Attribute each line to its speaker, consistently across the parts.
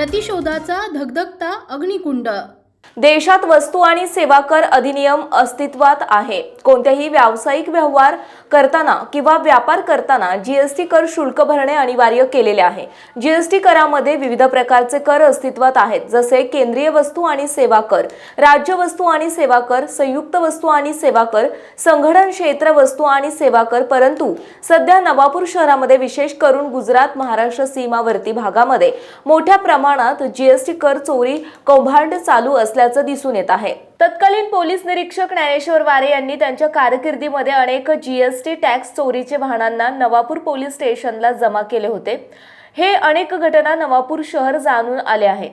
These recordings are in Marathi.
Speaker 1: प्रतिशोधाचा धगधगता अग्निकुंड
Speaker 2: देशात वस्तू आणि सेवा कर अधिनियम अस्तित्वात आहे. कोणत्याही व्यावसायिक व्यवहार करताना किंवा व्यापार करताना जीएसटी कर शुल्क भरणे अनिवार्य केलेले आहे. जीएसटी करामध्ये विविध प्रकारचे कर अस्तित्वात आहेत जसे केंद्रीय वस्तू आणि सेवा कर राज्य वस्तू आणि सेवा कर संयुक्त वस्तू आणि सेवा कर संघटन क्षेत्र वस्तू आणि सेवा कर परंतु सध्या नवापूर शहरामध्ये विशेष करून गुजरात महाराष्ट्र सीमावर्ती भागामध्ये मोठ्या प्रमाणात जीएसटी कर चोरी कौभांड चालू असल्याचं दिसून येत आहे. तत्कालीन पोलीस निरीक्षक ज्ञानेश्वर वारे यांनी त्यांच्या कारकिर्दीमध्ये अनेक जीएसटी टॅक्स चोरीचे वाहनांना नवापूर पोलीस स्टेशनला जमा केले होते. हे अनेक घटना नवापूर शहर जाणून आले आहे.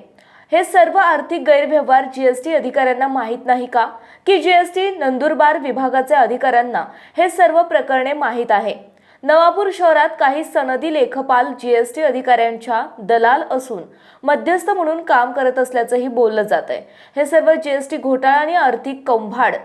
Speaker 2: हे सर्व आर्थिक गैरव्यवहार जीएसटी अधिकाऱ्यांना माहीत नाही का? की जीएसटी नंदुरबार विभागाच्या अधिकाऱ्यांना हे सर्व प्रकरणे माहीत आहे. नवापूर शहरात काही सनदी लेखपाल जीएसटी अधिकाऱ्यांच्या दलाल असून मध्यस्थ म्हणून काम करत असल्याचंही बोललं जात आहे. हे सर्व जीएसटी घोटाळा आणि आर्थिक कौभाड.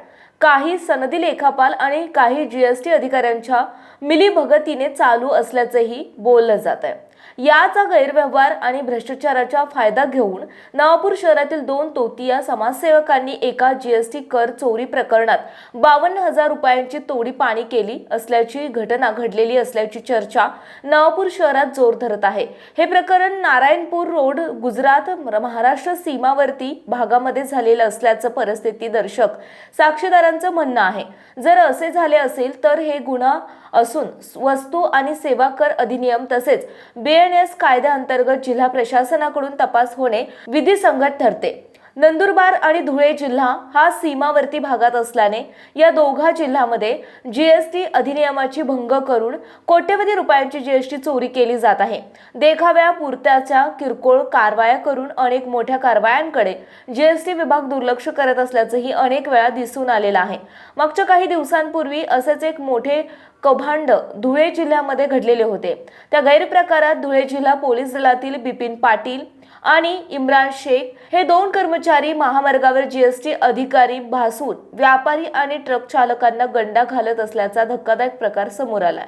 Speaker 2: काही सनदी लेखापाल आणि काही जीएसटी अधिकाऱ्यांच्या मिलीभगतीने चालू असल्याचंही बोललं जात आहे. याचा गैरव्यवहार आणि भ्रष्टाचाराचा फायदा घेऊन नवापूर शहरातील दोन तोतिया समाजसेवकांनी एका जीएसटी कर चोरी प्रकरणात बावन्न हजार रुपयांची तोडी पाणी केली असल्याची घटना घडलेली असल्याची चर्चा नवापूर शहरात जोर धरत आहे. हे प्रकरण नारायणपूर रोड गुजरात महाराष्ट्र सीमावर्ती भागामध्ये झालेलं असल्याचं परिस्थिती दर्शक साक्षीदारांचं म्हणणं आहे. जर असे झाले असेल तर हे गुन्हा असून वस्तू आणि सेवा कर अधिनियम तसेच बे एनएस कायद्याअंतर्गत जिल्हा प्रशासनाकडून तपास होणे विधिसंगत ठरते. नंदुरबार आणि धुळे जिल्हा हा सीमावर्ती भागात असल्याने या दोघा जिल्ह्यामध्ये जीएसटी अधिनियमाची भंग करून कोट्यवधी रुपयांची जीएसटी चोरी केली जात आहे. देखाव्या पुरत्याच्या किरकोळ कारवाया करून अनेक मोठ्या कारवायांकडे जीएसटी विभाग दुर्लक्ष करत असल्याचंही अनेक वेळा दिसून आलेलं आहे. मागच्या काही दिवसांपूर्वी असेच एक मोठे कौभांड धुळे जिल्ह्यामध्ये घडलेले होते. त्या गैरप्रकारात धुळे जिल्हा पोलीस दलातील बिपिन पाटील आणि इम्रान शेख हे दोन कर्मचारी महामार्गावर जीएसटी अधिकारी भासून व्यापारी आणि ट्रक चालकांना गंडा घालत असल्याचा धक्कादायक प्रकार समोर आलाय.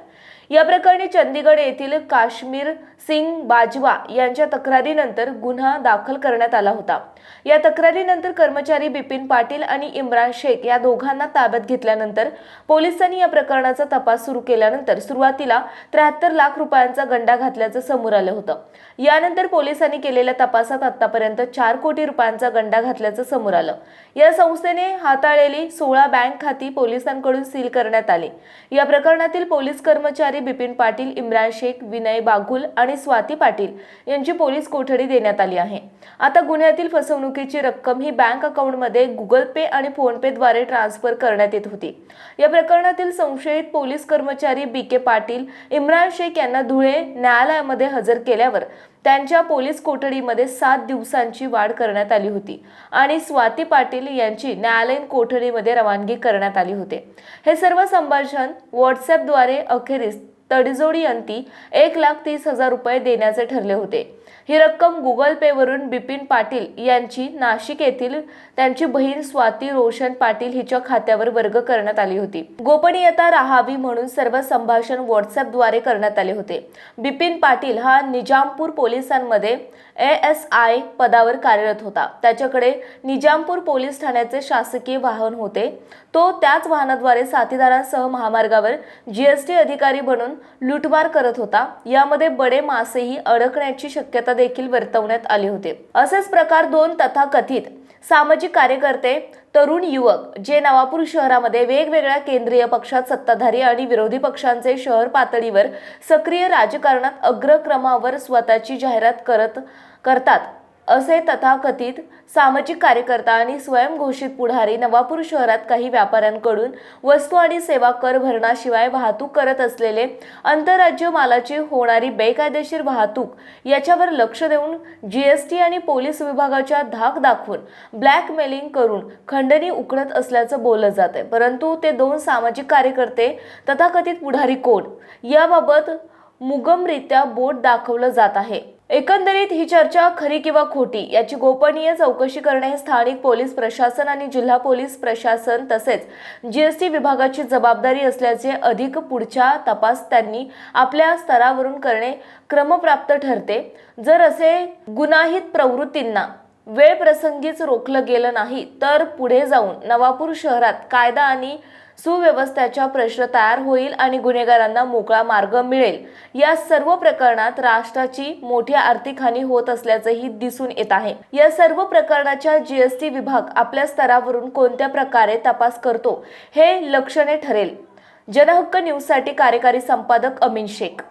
Speaker 2: या प्रकरणी चंदीगड येथील काश्मीर सिंग बाजवा यांच्या तक्रारीनंतर गुन्हा दाखल करण्यात आला होता. या तक्रारीनंतर कर्मचारी बिपिन पाटील आणि इम्रान शेख या दोघांना ताब्यात घेतल्यानंतर पोलिसांनी या प्रकरणाचा तपास सुरू केल्यानंतर सुरुवातीला त्र्याहत्तर लाख रुपयांचा गंडा घातल्याचं समोर आलं होतं. यानंतर पोलिसांनी केलेल्या तपासात आतापर्यंत चार कोटी रुपयांचा गंडा घातल्याचं समोर आलं. या संस्थेने हाताळलेली सोळा बँक खाती पोलिसांकडून सील करण्यात आली. या प्रकरणातील पोलीस कर्मचारी बिपिन पाटील इम्रान शेख विनय बागुल आणि स्वाती पाटील यांची पोलीस कोठडी देण्यात आली आहे. आता गुन्ह्यातील फसवणुकीची रक्कम ही बँक अकाउंटमध्ये गुगल पे आणि फोन पे द्वारे ट्रान्सफर करण्यात येत होती. या प्रकरणातील संशयित पोलीस कर्मचारी बी के पाटील इम्रान शेख यांना धुळे न्यायालयामध्ये हजर केल्यावर त्यांच्या पोलीस कोठडीमध्ये सात दिवसांची वाढ करण्यात आली होती आणि स्वाती पाटील यांची न्यायालयीन कोठडीमध्ये रवानगी करण्यात आली होते. हे सर्व संभाषण व्हॉट्सअपद्वारे अखेरीस तडीजोडी अंती एक लाख तीस हजार रुपये देण्याचे ठरले होते. ही रक्कम गुगल पेवरून बिपिन पाटील यांची नाशिक येथील त्यांची बहीण स्वाती रोशन पाटील हिच्या खात्यावर वर्ग करण्यात आली होती. गोपनीयता राहावी म्हणून सर्व संभाषण व्हॉट्सअपद्वारे करण्यात आले होते. बिपिन पाटील हा निजामपूर पोलिसांमध्ये ए एस आय पदावर कार्यरत होता. त्याच्याकडे निजामपूर पोलीस ठाण्याचे शासकीय वाहन होते. तो त्याच वाहनाद्वारे साथीदारांसह महामार्गावर जीएसटी अधिकारी बनून लुटमार करत होता. यामध्ये बडे मासेही अडकण्याची शक्यता देखील वर्तवण्यात आले होते. असेच प्रकार दोन तथाकथित सामाजिक कार्यकर्ते तरुण युवक जे नवापूर शहरामध्ये वेगवेगळ्या केंद्रीय पक्षात सत्ताधारी आणि विरोधी पक्षांचे शहर पातळीवर सक्रिय राजकारणात अग्रक्रमावर स्वतःची जाहिरात करत करतात. असे तथाकथित सामाजिक कार्यकर्ता आणि स्वयंघोषित पुढारी नवापूर शहरात काही व्यापाऱ्यांकडून वस्तू आणि सेवा कर भरणाशिवाय वाहतूक करत असलेले आंतरराज्य मालाची होणारी बेकायदेशीर वाहतूक याच्यावर लक्ष देऊन जीएसटी आणि पोलीस विभागाच्या धाक दाखवून ब्लॅकमेलिंग करून खंडणी उकडत असल्याचं बोललं जात आहे परंतु ते दोन सामाजिक कार्यकर्ते तथाकथित पुढारी कोण? याबाबत मुगमरित्या बोट दाखवलं जात आहे. एकंदरीत ही चर्चा खरी किंवा खोटी याची गोपनीय चौकशी करणे हे स्थानिक पोलीस प्रशासन आणि जिल्हा पोलीस प्रशासन तसेच जीएसटी विभागाची जबाबदारी असल्याचे अधिक पुढच्या तपास त्यांनी आपल्या स्तरावरून करणे क्रमप्राप्त ठरते. जर असे गुन्हाहित प्रवृत्तींना वेळ प्रसंगीच रोखलं गेलं नाही तर पुढे जाऊन नवापूर शहरात कायदा आणि सुव्यवस्थेचा प्रश्न तयार होईल आणि गुन्हेगारांना मोकळा मार्ग मिळेल. या सर्व प्रकरणात राष्ट्राची मोठी आर्थिक हानी होत असल्याचंही दिसून येत आहे. या सर्व प्रकरणाच्या जीएसटी विभाग आपल्या स्तरावरून कोणत्या प्रकारे तपास करतो हे लक्षणे ठरेल. जनहक्क न्यूजसाठी कार्यकारी संपादक अमीन शेख.